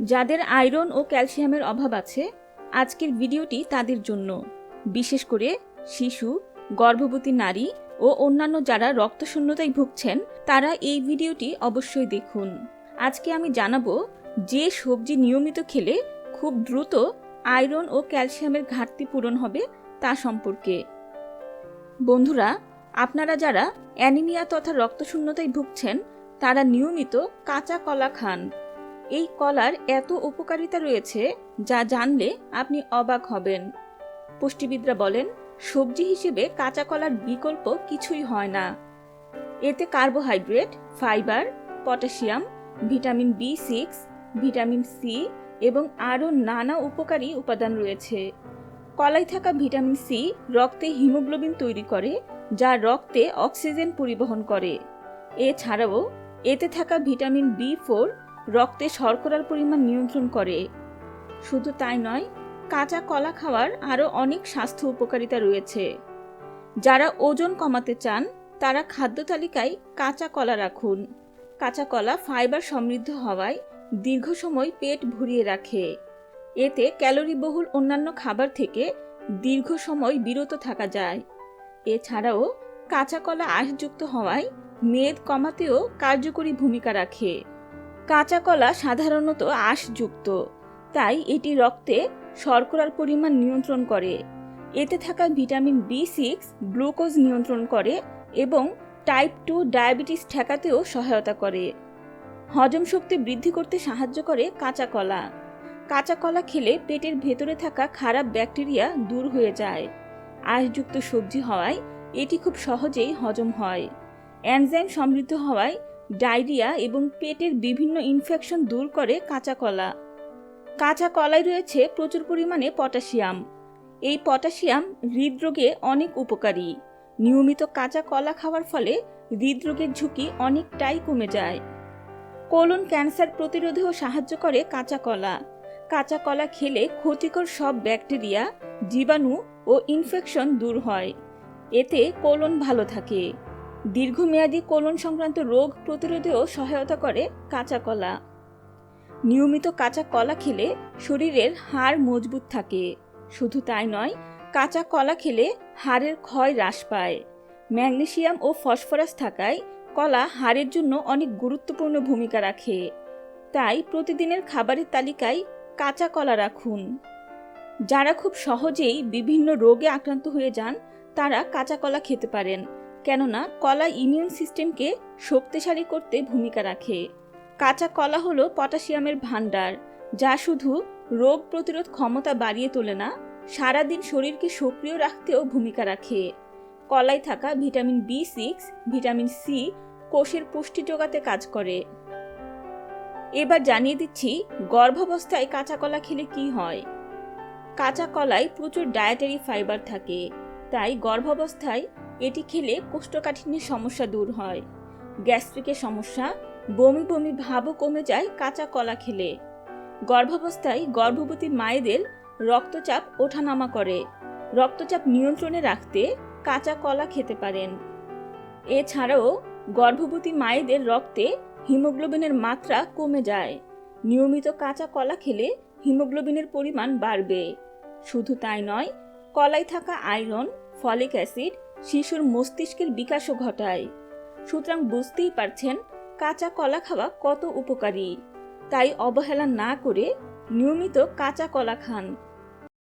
যাদের আয়রন ও ক্যালসিয়ামের অভাব আছে, আজকের ভিডিওটি তাদের জন্য। বিশেষ করে শিশু, গর্ভবতী নারী ও অন্যান্য যারা রক্তশূন্যতায় ভুগছেন, তারা এই ভিডিওটি অবশ্যই দেখুন। আজকে আমি জানাব যে সবজি নিয়মিত খেলে খুব দ্রুত আয়রন ও ক্যালসিয়ামের ঘাটতি পূরণ হবে তা সম্পর্কে। বন্ধুরা, আপনারা যারা অ্যানিমিয়া তথা রক্তশূন্যতায় ভুগছেন, তারা নিয়মিত কাঁচা কলা খান। এই কলার এত উপকারিতা রয়েছে যা জানলে আপনি অবাক হবেন। পুষ্টিবিদরা বলেন, সবজি হিসেবে কাঁচা কলার বিকল্প কিছুই হয় না। এতে carbohydrate, fibre, potassium, vitamin B six, vitamin C এবং আরও নানা উপকারী উপাদান রয়েছে। কলায় থাকা ভিটামিন সি রক্তে হিমোগ্লোবিন তৈরি করে, যা রক্তে অক্সিজেন পরিবহন করে। এছাড়াও, এতে থাকা ভিটামিন বি ফোর রক্তে শর্করার পরিমাণ নিয়ন্ত্রণ করে। শুধু তাই নয়, কাঁচা কলা খাওয়ার আরও অনেক স্বাস্থ্য উপকারিতা রয়েছে। যারা ওজন কমাতে চান, তারা খাদ্য তালিকায় কাঁচা কলা রাখুন। কাঁচা কলা ফাইবার সমৃদ্ধ হওয়ায় দীর্ঘ সময় পেট ভরিয়ে রাখে। এতে ক্যালোরি বহুল অন্যান্য খাবার থেকে দীর্ঘ সময় বিরত থাকা যায়। এছাড়াও কাঁচা কলা আঁশযুক্ত হওয়ায় মেদ কমাতেও কার্যকরী ভূমিকা রাখে। কাঁচা কলা সাধারণত আঁশযুক্ত। তাই এটি রক্তে শর্করার পরিমাণ নিয়ন্ত্রণ করে। এতে থাকা ভিটামিন বি সিক্স গ্লুকোজ নিয়ন্ত্রণ করে এবং টাইপ টু ডায়াবেটিস ঠেকাতেও সহায়তা করে। হজম শক্তি বৃদ্ধি করতে সাহায্য করে কাঁচা কলা কাঁচা কলা খেলে পেটের ভেতরে থাকা খারাপ ব্যাকটেরিয়া দূর হয়ে যায়। আঁশযুক্ত সবজি হওয়ায় এটি খুব সহজেই হজম হয়। অ্যানজাইম সমৃদ্ধ হওয়ায় ডায়রিয়া এবং পেটের বিভিন্ন ইনফেকশন দূর করে কাঁচা কলা। কাঁচা কলায় রয়েছে প্রচুর পরিমাণে পটাশিয়াম। এই পটাশিয়াম হৃদরোগে অনেক উপকারী। নিয়মিত কাঁচা কলা খাওয়ার ফলে হৃদরোগের ঝুঁকি অনেকটাই কমে যায়। কোলন ক্যান্সার প্রতিরোধেও সাহায্য করে কাঁচা কলা। কাঁচা কলা খেলে ক্ষতিকর সব ব্যাকটেরিয়া, জীবাণু ও ইনফেকশন দূর হয়। এতে কোলন ভালো থাকে। দীর্ঘমেয়াদী কোলন সংক্রান্ত রোগ প্রতিরোধেও সহায়তা করে কাঁচা কলা নিয়মিত কাঁচা কলা খেলে শরীরের হাড় মজবুত থাকে। শুধু তাই নয় কাঁচা কলা খেলে হাড়ের ক্ষয় হ্রাস পায়। ম্যাগনেসিয়াম ও ফসফরাস থাকায় কলা হাড়ের জন্য অনেক গুরুত্বপূর্ণ ভূমিকা রাখে। তাই প্রতিদিনের খাবারের তালিকায় কাঁচা কলা রাখুন। যারা খুব সহজেই বিভিন্ন রোগে আক্রান্ত হয়ে যান, তারা কাঁচা কলা খেতে পারেন। কেননা কলা ইমিউন সিস্টেমকে শক্তিশালী করতে ভূমিকা রাখে। কাঁচা কলা হলো পটাশিয়ামের ভাণ্ডার, যা শুধু রোগ প্রতিরোধ ক্ষমতা বাড়িয়ে তোলে না, সারাদিন শরীরকে সক্রিয় রাখতেও ভূমিকা রাখে। কলায় থাকা vitamin B six, vitamin C কোষের পুষ্টি যোগাতে কাজ করে। এবার জানিয়ে দিচ্ছি, গর্ভাবস্থায় কাঁচা কলা খেলে কি হয়? কাঁচা কলায় প্রচুর ডায়েটারি ফাইবার থাকে, তাই গর্ভাবস্থায় এটি খেলে কোষ্ঠকাঠিন্যের সমস্যা দূর হয়। গ্যাস্ট্রিকের সমস্যা, বমি বমি ভাবও কমে যায় কাঁচা কলা খেলে। গর্ভাবস্থায় গর্ভবতী মায়েদের রক্তচাপ ওঠানামা করে। রক্তচাপ নিয়ন্ত্রণে রাখতে কাঁচা কলা খেতে পারেন। এছাড়াও গর্ভবতী মায়েদের রক্তে হিমোগ্লোবিনের মাত্রা কমে যায়। নিয়মিত কাঁচা কলা খেলে হিমোগ্লোবিনের পরিমাণ বাড়বে। শুধু তাই নয় কলায় থাকা আয়রন, ফলিক অ্যাসিড শিশুর মস্তিষ্কের বিকাশও ঘটায়। সুতরাং বুঝতেই পারছেন, কাঁচা কলা খাওয়া কত উপকারী। তাই অবহেলা না করে নিয়মিত কাঁচা কলা খান।